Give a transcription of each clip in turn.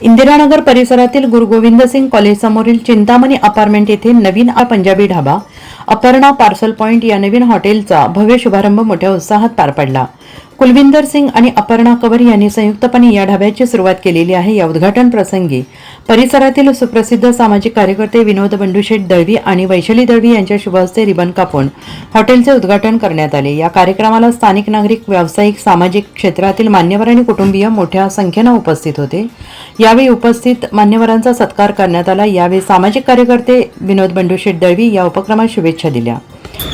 इंदिरानगर परिसरातील गुरुगोविंद सिंग कॉलेज समोरील चिंतामणी अपार्टमेंट येथे नवीन आ पंजाबी ढाबा अपर्णा पार्सल पॉइंट या नवीन हॉटेलचा भव्य शुभारंभ मोठ्या उत्साहात पार पडला. कुलविंदर सिंग आणि अपर्णा कवर यांनी संयुक्तपणे या ढाब्याची सुरुवात केलेली आहे. या उद्घाटन प्रसंगी परिसरातील सुप्रसिद्ध सामाजिक कार्यकर्ते विनोद बंडूशेठ दळवी आणि वैशाली दळवी यांच्या शुभ हस्ते रिबन कापून हॉटेलचे उद्घाटन करण्यात आले. या कार्यक्रमाला स्थानिक नागरिक व्यावसायिक सामाजिक क्षेत्रातील मान्यवर आणि कुटुंबीय मोठ्या संख्येनं उपस्थित होते. यावेळी उपस्थित मान्यवरांचा सत्कार करण्यात आला. यावेळी सामाजिक कार्यकर्ते विनोद बंडूशेठ दळवी या उपक्रमात शुभेच्छा दिल्या.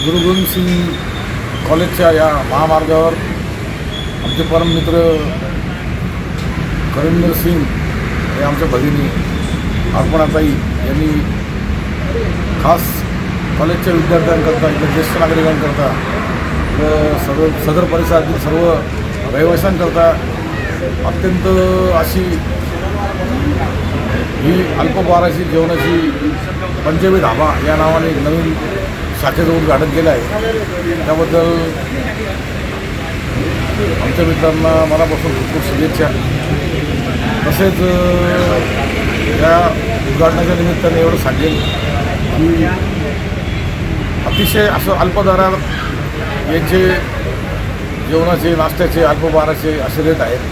गुरु गोविंद सिंग कॉलेजच्या या महामार्गावर आमचे परममित्र करिंदर सिंग हे आमच्या भगिनी अर्पणाताई यांनी खास कॉलेजच्या विद्यार्थ्यांकरता इथं ज्येष्ठ नागरिकांकरता व सर्व सदर परिसरातील सर्व रहिवाशांकरता अत्यंत अशी ही अल्पभाराची जेवणाची पंचमी धाबा या नावाने एक नवीन शाखेचं उद्घाटन केलं आहे. त्याबद्दल आमच्या मित्रांना मनापासून खूप खूप शुभेच्छा. तसेच या उद्घाटनाच्या निमित्ताने एवढं सांगेल की अतिशय असं अल्पदरात यांचे जेवणाचे नाश्त्याचे अल्पभाराचे असे रेट आहेत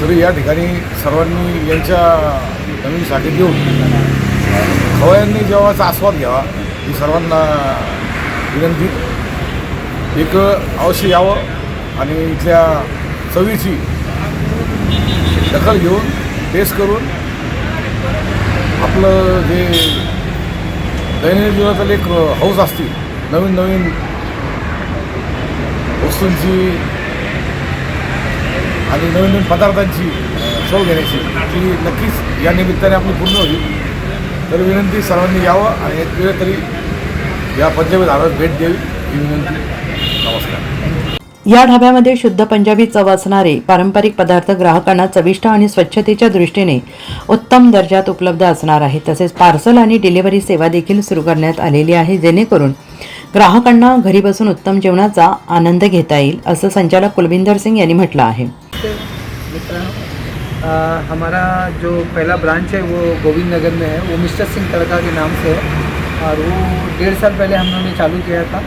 तरी या ठिकाणी सर्वांनी यांच्या नवीन साठी घेऊन खवयांनी जेव्हाचा आस्वाद घ्यावा ही सर्वांना विनंती. एक अवश्य यावं आणि इथल्या चवीची दखल घेऊन टेस्ट करून आपलं जे दैनंदिन जीवनातील एक हौस असते नवीन नवीन वस्तूंची आणि नवीन नवीन पदार्थांची चव घेण्याची ती नक्कीच या निमित्ताने आपली पूर्ण होईल. तर विनंती सर्वांनी यावं आणि एक वेळ तरी या पंजाबी धाब्यात भेट द्यावी ही विनंती. नमस्कार. या ढाब्यामध्ये शुद्ध पंजाबी चव असणारे पारंपरिक पदार्थ ग्राहकांना चविष्ट आणि स्वच्छतेच्या दृष्टीने उत्तम दर्जात उपलब्ध असणार आहे. तसेच पार्सल आणि डिलिव्हरी सेवा देखील सुरू करण्यात आलेली आहे जेणेकरून ग्राहकांना घरी बसून उत्तम जेवणाचा आनंद घेता येईल असं संचालक कुलविंदर सिंग यांनी म्हटलं आहे. हमारा जो पहला ब्रांच है वो गोविंद नगर में है। वो मिस्टर सिंह तड़का के नाम से है। और वो डेढ़ साल पहले हम लोगों ने चालू किया था।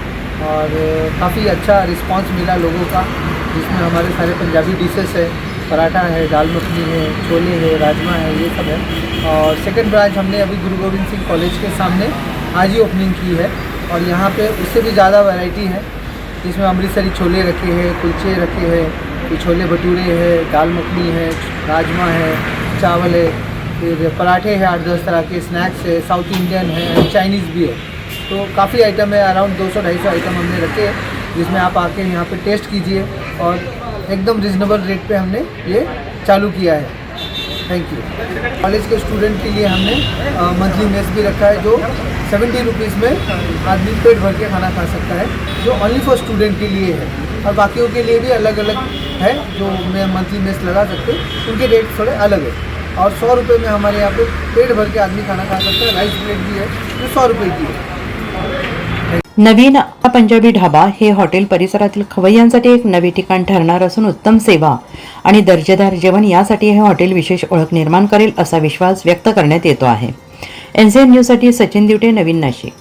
और काफ़ी अच्छा रिस्पांस मिला लोगों का, जिसमें हमारे सारे पंजाबी डिशेस है। पराठा है, दाल मखनी है, छोले है, राजमा है, ये सब है। और सेकंड ब्रांच हमने अभी गुरु गोविंद सिंह कॉलेज के सामने आज ही ओपनिंग की है। और यहाँ पे उससे भी ज़्यादा वैरायटी है, जिसमें अमृतसरी छोले रखे हैं, कुलचे रखे हैं, फिर छोले भटूरे है, दाल मखनी है, राजमा है, चावल है, फिर पराठे हैं आठ दस तरह के स्नैक्स है साउथ इंडियन है चाइनीज़ भी है। तो काफ़ी आइटम है अराउंड दो सौ, ढाई सौ आइटम हमने रखे हैं, जिसमें आप आके यहाँ पे टेस्ट कीजिए और एकदम रिजनेबल रेट पे हमने ये चालू किया है। थैंक यू कॉलेज के स्टूडेंट के लिए हमने मंथली मेस भी रखा है, जो सेवेंटी रुपीज़ में आदमी पेट भर के खाना खा सकता है, जो ओनली फॉर स्टूडेंट के लिए है। और बाकियों के लिए भी अलग अलग है, जो मैं मंथली मेस लगा सकते उनके रेट थोड़े अलग है। और सौ रुपये में हमारे यहाँ पे पेट भर के आदमी खाना खा सकता है राइस प्लेट भी है, जो सौ रुपये की है। नवीन पंजाबी ढाबा हे हॉटेल परिसरातील खवय्यांसाठी एक नवे ठिकाण ठरणार असून उत्तम सेवा आणि दर्जेदार जेवण यासाठी हे हॉटेल विशेष ओळख निर्माण करेल असा विश्वास व्यक्त करण्यात येतो आहे. एनसीएन न्यूजसाठी सचिन दिवटे नवीन नाशिक.